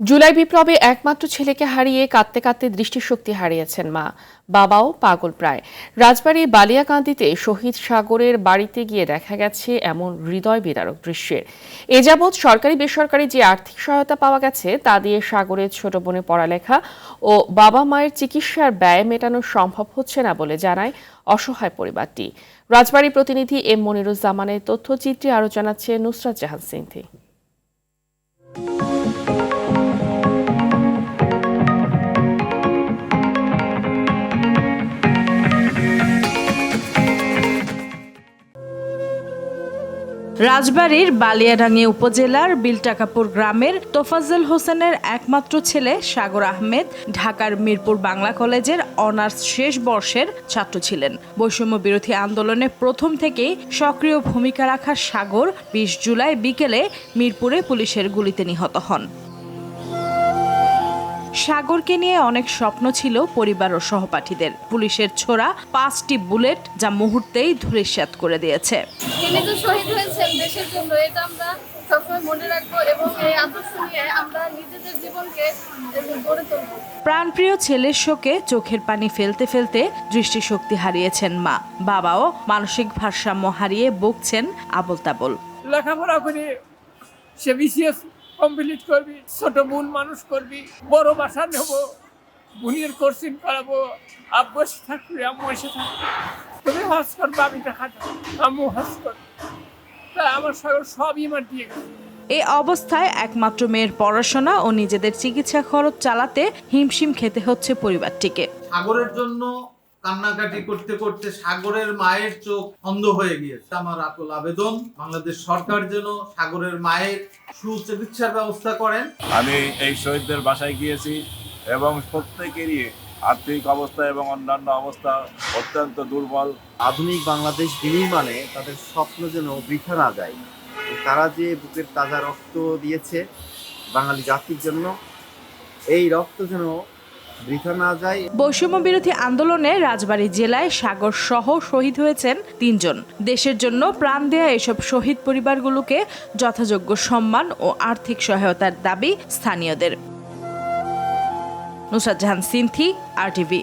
জুলাই বিপ্লবে একমাত্র ছেলেকে হারিয়ে কাঁদতে কাঁদতে দৃষ্টিশক্তি হারিয়েছেন মা। বাবাও পাগল প্রায়। রাজবাড়ীর বালিয়াকান্দিতে শহীদ সাগরের বাড়িতে গিয়ে দেখা গেছে এমন হৃদয় বিদারক দৃশ্যের। এ যাবৎ সরকারি বেসরকারি যে আর্থিক সহায়তা পাওয়া গেছে, তা দিয়ে সাগরের ছোট বোনের পড়ালেখা ও বাবা মায়ের চিকিৎসার ব্যয় মেটানো সম্ভব হচ্ছে না বলে জানায় অসহায় পরিবারটি। রাজবাড়ী প্রতিনিধি এম মনিরুজ্জামানের তথ্যচিত্রে আরও জানাচ্ছে নুসরাত জাহান সিংথি রাজবাড়ীর বালিয়াডাঙ্গি উপজেলার বিলটাকাপুর গ্রামের তোফাজ্জল হোসেনের একমাত্র ছেলে সাগর আহমেদ ঢাকার মিরপুর বাংলা কলেজের অনার্স শেষ বর্ষের ছাত্র ছিলেন। বৈষম্য বিরোধী আন্দোলনে প্রথম থেকেই সক্রিয় ভূমিকা রাখা সাগর বিশ জুলাই বিকেলে মিরপুরে পুলিশের গুলিতে নিহত হন। সাগরকে নিয়ে অনেক স্বপ্ন ছিল পরিবার ও সহপাঠীদের। পুলিশের ছোড়া পাঁচটি বুলেট যা মুহূর্তেই ধূলিসাৎ করে দিয়েছে। তিনি যে শহীদ হয়েছেন দেশের জন্য। এটা আমরা সবসময় মনে রাখব এবং এই আদর্শ নিয়ে আমরা নিজেদের জীবনকে গড়ে তুলবো। প্রাণপ্রিয় ছেলের শোকে চোখের পানি ফেলতে ফেলতে দৃষ্টিশক্তি হারিয়েছেন মা। বাবাও মানসিক ভারসাম্য হারিয়ে বকছেন আবল তাবল লেখাপড়া করে সে বিসিএস কমপ্লিট করবি ছোট বোন মানুষ করবি বড় বাসা নেব বোনের কোর্সিং করাবো আব্বু এসে থাকবি আম্মু এসে থাকবি। তুমি হজ করবে আমি টাকা দেবো আম্মু হজ করবে তা আমার সাগর সবই আমার দিয়ে গেছে এই অবস্থায় একমাত্র মেয়ের পড়াশোনা ও নিজেদের চিকিৎসা খরচ চালাতে হিমশিম খেতে হচ্ছে পরিবারটিকে। সাগরের জন্য কান্নাকাটি করতে করতে সাগরের মায়ের চোখ অন্ধ হয়ে গিয়েছে। আমার আকুল আবেদন বাংলাদেশ সরকার যেন সাগরের মায়ের সুচিকিৎসার ব্যবস্থা করেন। আমি এই শহীদদের বাসায় গিয়েছি এবং প্রত্যেকেরই আর্থিক অবস্থা এবং অন্যান্য অবস্থা অত্যন্ত দুর্বল। আধুনিক বাংলাদেশ বিনির্মাণে তাদের স্বপ্ন যেন বৃথা না যায়। তারা যে বুকের তাজা রক্ত দিয়েছে বাঙালি জাতির জন্য এই রক্ত যেন বৈষম্য বিরোধী আন্দোলনে রাজবাড়ী জেলায় সাগর সহ শহীদ হয়েছেন তিনজন। দেশের জন্য প্রাণ দেয়া এসব শহীদ পরিবারগুলোকে যথাযোগ্য সম্মান ও আর্থিক সহায়তার দাবি স্থানীয়দের। নুসাদ জাহান সিনথি, আর টিভি